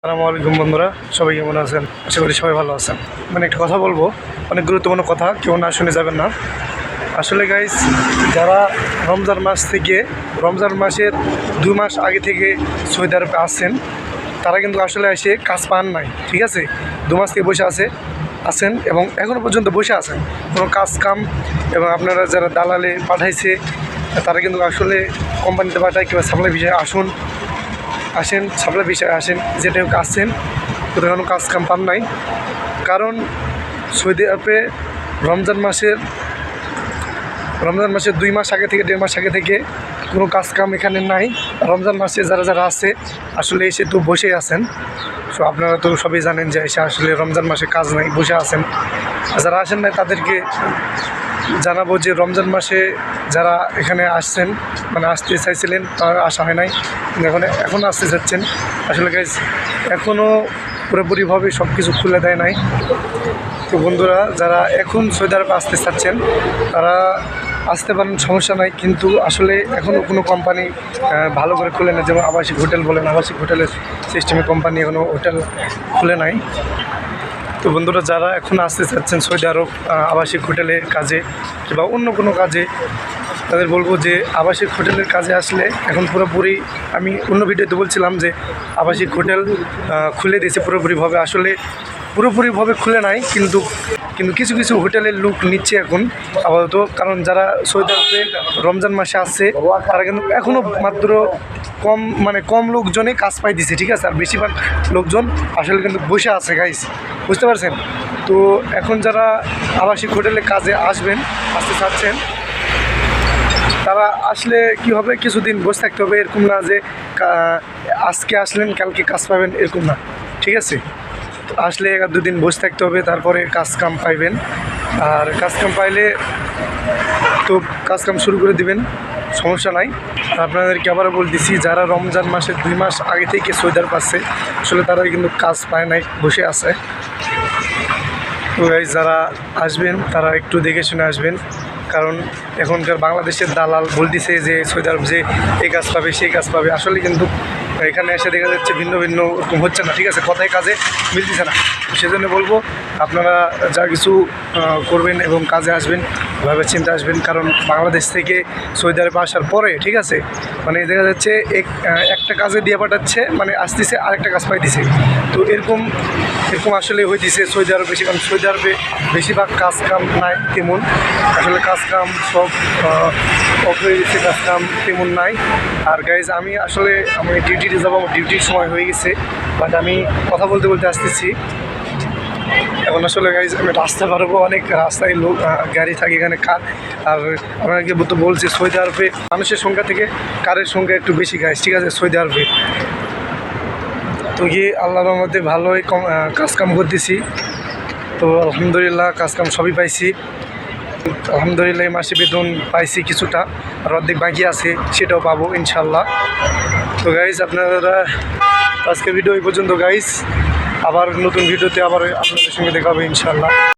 আসসালামু আলাইকুম বন্ধুরা, সবাই কেমন আছেন? আশা করি সবাই ভালো আছেন। মানে একটা কথা বলব, অনেক গুরুত্বপূর্ণ কথা, কেউ না শুনে যাবেন না। আসলে গাইস যারা রমজান মাস থেকে, রমজান মাসের দুই মাস আগে থেকে সৌদি আসছেন, তারা কিন্তু আসলে এসে কাজ পান নাই, ঠিক আছে? দু মাস থেকে বসে আছে, আছেন এবং এখনও পর্যন্ত বসে আছেন। কোনো কাজ কাম এবং আপনারা যারা দালালে পাঠাইছে, তারা কিন্তু আসলে কোম্পানিতে পাঠায় কিংবা সাপ্লাই বিষয়ে আসুন। আসেন সাপ্লাই বিষয়ে আসেন যেটা হোক আসছেন কোথাও কোনো কাজ কাম পান নাই। কারণ সৌদি আরবে রমজান মাসের রমজান মাসের দুই মাস আগে থেকে, দেড় মাস আগে থেকে কোনো কাজ কাম এখানে নাই। রমজান মাসে যারা যারা আছে, আসলে এসে তো বসেই আছেন। সো আপনারা তো সবই জানেন যে এসে আসলে রমজান মাসে কাজ নাই, বসে আছেন। যারা আসেন নাই, তাদেরকে জানাব যে রমজান মাসে যারা এখানে আসছেন মানে আসতে চাইছিলেন, তারা আসা হয় নাই এখন এখন আসতে চাচ্ছেন। আসলে গাইজ এখনও পুরোপুরিভাবে সব কিছু খুলে দেয় নাই। তো বন্ধুরা, যারা এখন সৌদি আসতে চাচ্ছেন, তারা আসতে পারেন, সমস্যা নাই। কিন্তু আসলে এখনও কোনো কোম্পানি ভালো করে খুলে না যেমন আবাসিক হোটেল বলেন, আবাসিক হোটেলের সিস্টেমে কোম্পানি এখনও হোটেল খুলে নাই। তো বন্ধুরা, যারা এখন আসতে চাচ্ছেন সৌদি আরব আবাসিক হোটেলের কাজে কিংবা অন্য কোনো কাজে, তাদের বলব যে আবাসিক হোটেলের কাজে আসলে এখন পুরোপুরি আমি অন্য ভিডিওতে বলছিলাম যে আবাসিক হোটেল খুলে দিয়েছে পুরোপুরিভাবে। আসলে পুরোপুরিভাবে খুলে নাই, কিন্তু কিন্তু কিছু কিছু হোটেলের লুক নিচ্ছে এখন, আপাতত। কারণ যারা সৌদি আরবে রমজান মাসে আসছে তারা কিন্তু এখনও মাত্র কম মানে কম লোকজনই কাজ পাই দিছে ঠিক আছে? আর বেশিরভাগ লোকজন আসলে কিন্তু বসে আছে গাইস বুঝতে পারছেন? তো এখন যারা আবাসিক হোটেলে কাজে আসবেন, আসতে চাচ্ছেন, তারা আসলে কি হবে? কিছুদিন বসে থাকতে হবে, এরকম না যে আজকে আসলেন, কালকে কাজ পাবেন, এরকম না, ঠিক আছে? আসলে এক দুদিন বসে থাকতে হবে, তারপরে কাজ কাম পাইবেন। আর কাজ কাম পাইলে তো কাজ কাম শুরু করে দিবেন, সমস্যা নাই। আপনাদেরকে আবারও বলতেছি, যারা রমজান মাসের দুই মাস আগে থেকে সৈদার পাচ্ছে আসলে তারা কিন্তু কাজ পায় নাই, বসে আছে। তো যারা আসবেন, তারা একটু দেখে শুনে আসবেন। কারণ এখনকার বাংলাদেশের দালাল বলতেছে যে সৌদি যে এই কাজ পাবে, সেই কাজ পাবে। আসলে কিন্তু এখানে এসে দেখা যাচ্ছে ভিন্ন ভিন্ন হচ্ছে না। ঠিক আছে, কথায় কাজে মিলতেছে না। সেজন্য বলব, আপনারা যা কিছু করবেন এবং কাজে আসবেন ভাবে চিন্তা আসবেন। কারণ বাংলাদেশ থেকে সৌদি আরবে আসার পরে, ঠিক আছে? মানে দেখা যাচ্ছে এক একটা কাজে দিয়ে পাঠাচ্ছে মানে আসতেছে, আরেকটা কাজ পাইতেছে। তো এরকম এরকম আসলে হইতেছে সৌদি আরব বেশি, কারণ সৌদি আরবে বেশিরভাগ কাজ কাম নাই তেমন। আসলে কাজ কাম সব অফ হয়ে গেছে, কাজ কাম তেমন নাই। আর গাইজ আমি আসলে, আমি ডিউটিতে যাব, আমার ডিউটির সময় হয়ে গেছে। বাট আমি কথা বলতে বলতে আসতেছি। এখন আসলে গাইজ আমি রাস্তা পারব অনেক রাস্তায় লোক গাড়ি থাকে এখানে কার আর আপনাকে তো বলছি সৌদি আরবে মানুষের সংখ্যা থেকে কারের সংখ্যা একটু বেশি গাইজ ঠিক আছে? সৌদি আরবে। তো গিয়ে আল্লাহর মধ্যে ভালোই কম আহ, কাজ কাম করতেছি। তো আলহামদুলিল্লাহ কাজ কাম সবই পাইছি। আলহামদুলিল্লাহ এই মাসে বেতন পাইছি কিছুটা আর অর্ধেক বাকি আছে সেটাও পাবো ইনশাল্লাহ তো গাইজ আপনারা আজকে ভিডিও এই পর্যন্ত গাইজ আবার নতুন ভিডিওতে আবার আপনাদের সঙ্গে দেখা হবে ইনশাল্লাহ